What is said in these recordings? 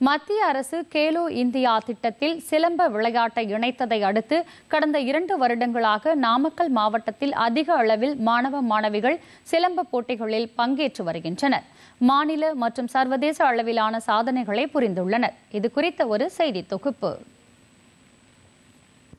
மத்திய அரசு கேலோ இந்தியா திட்டத்தில் சிலம்ப விளையாட்டை இணைத்ததை அடுத்து கடந்த இரண்டு வருடங்களாக நாமக்கல் மாவட்டத்தில் அதிக அளவில் மாணவ மாணவிகள் சிலம்ப போட்டிகளில் பங்கேற்று வருகின்றனர். மாநில மற்றும் சர்வதேச அளவிலான சாதனைகளை புரிந்துள்ளனர். இது குறித்த ஒரு செய்தி தொகுப்பு.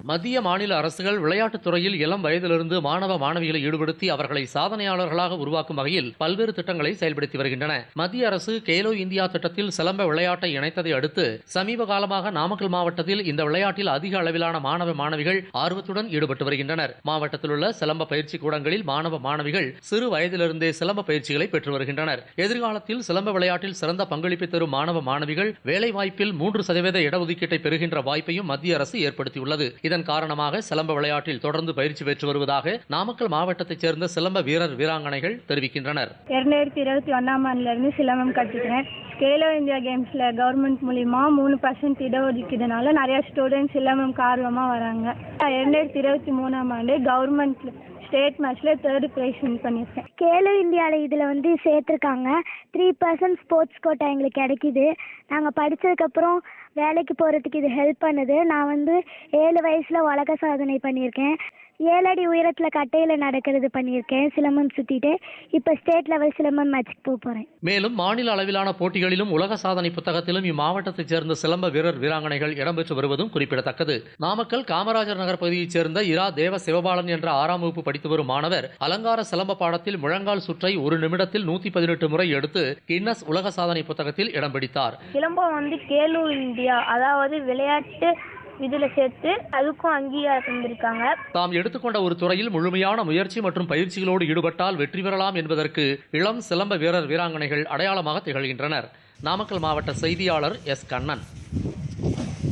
மத்திய மாநில அரசுகள் விளையாட்டுத் துறையில் இளம் வயதிலிருந்து மாணவ மாணவிகளை ஈடுபடுத்தி அவர்களை சாதனையாளர்களாக உருவாக்கும் வகையில் பல்வேறு திட்டங்களை செயல்படுத்தி வருகின்றன. மத்திய அரசு கேலோ இந்தியா திட்டத்தில் சிலம்ப விளையாட்டை இணைத்ததை அடுத்து சமீப காலமாக நாமக்கல் மாவட்டத்தில் இந்த விளையாட்டில் அதிக அளவிலான மாணவ மாணவிகள் ஆர்வத்துடன் ஈடுபட்டு வருகின்றனர். மாவட்டத்தில் உள்ள சிலம்ப பயிற்சி கூடங்களில் மாணவ மாணவிகள் சிறு வயதிலிருந்தே சிலம்ப பயிற்சிகளை பெற்று வருகின்றனர். எதிர்காலத்தில் சிலம்ப விளையாட்டில் சிறந்த பங்களிப்பை தரும் மாணவ மாணவிகள் வேலைவாய்ப்பில் மூன்று சதவீத இடஒதுக்கீட்டை பெறுகின்ற வாய்ப்பையும் மத்திய அரசு ஏற்படுத்தியுள்ளது. இதன் காரணமாக சிலம்ப விளையாட்டில் தொடர்ந்து பயிற்சி பெற்று வருவதாக நாமக்கல் மாவட்டத்தைச் சேர்ந்த சிலம்ப வீரர் வீராங்கனைகள் தெரிவிக்கின்றனர். இரண்டாயிரத்தி இருபத்தி ஒன்னாம் ஆண்டுல இருந்து சிலம்பம் கற்றுக்கிறேன் ஸ்கேலோ இந்தியா கேம்ஸில் கவர்மெண்ட் மூலிமா மூணு பர்சன்ட் இடஒதுக்கீடுனால நிறையா ஸ்டூடெண்ட்ஸ் இல்லாமல் ஆர்வமாக வராங்க. ரெண்டாயிரத்தி இருபத்தி மூணாம் ஆண்டு கவர்மெண்ட் ஸ்டேட் மேட்ச்சில் தேர்டு ப்ரைஸ் வின் பண்ணியிருக்கேன் கேலோ இந்தியாவில் இதில் வந்து சேர்த்துருக்காங்க. த்ரீ பர்சன்ட் ஸ்போர்ட்ஸ் கோட்டா எங்களுக்கு கிடைக்கிது. நாங்கள் படித்ததுக்கப்புறம் வேலைக்கு போகிறதுக்கு இது ஹெல்ப் பண்ணுது. நான் வந்து ஏழு வயசில் உலக சாதனை பண்ணியிருக்கேன் ஏழு அடி உயரத்தில் கட்டையில் நடக்கிறது பண்ணியிருக்கேன். சிலம்பம் சுற்றிட்டு இப்போ ஸ்டேட் லெவல் சிலம்பம் மேட்ச்சுக்கு போக போகிறேன் மேலும் மாநில அளவிலான போட்டிகளிலும் உலக சாதனை புத்தகத்திலும் இம்மாவட்டத்தைச் சேர்ந்த சிலம்ப வீரர் வீராங்கனைகள் இடம்பெற்று வருவதும் குறிப்பிடத்தக்கது. நாமக்கல் காமராஜர் நகர் பகுதியைச் சேர்ந்த இரா தேவ சிவபாலன் என்ற ஆறாம் வகுப்பு படித்து வரும் மாணவர் அலங்கார சிலம்ப பாடத்தில் முழங்கால் சுற்றை ஒரு நிமிடத்தில் நூத்தி பதினெட்டு முறை எடுத்து கின்னஸ் உலக சாதனை புத்தகத்தில் இடம் பிடித்தார். சிலம்பம் வந்து கேலோ இந்தியா அதாவது விளையாட்டு இதில் சேர்த்து அதுக்கும் அங்கீகாரம் தந்திருக்காங்க. தாம் எடுத்துக்கொண்ட ஒரு துறையில் முழுமையான முயற்சி மற்றும் பயிற்சிகளோடு ஈடுபட்டால் வெற்றி பெறலாம் என்பதற்கு இளம் சிலம்ப வீரர் வீராங்கனைகள் அடையாளமாக திகழ்கின்றனர். நாமக்கல் மாவட்ட செய்தியாளர் எஸ் கண்ணன்.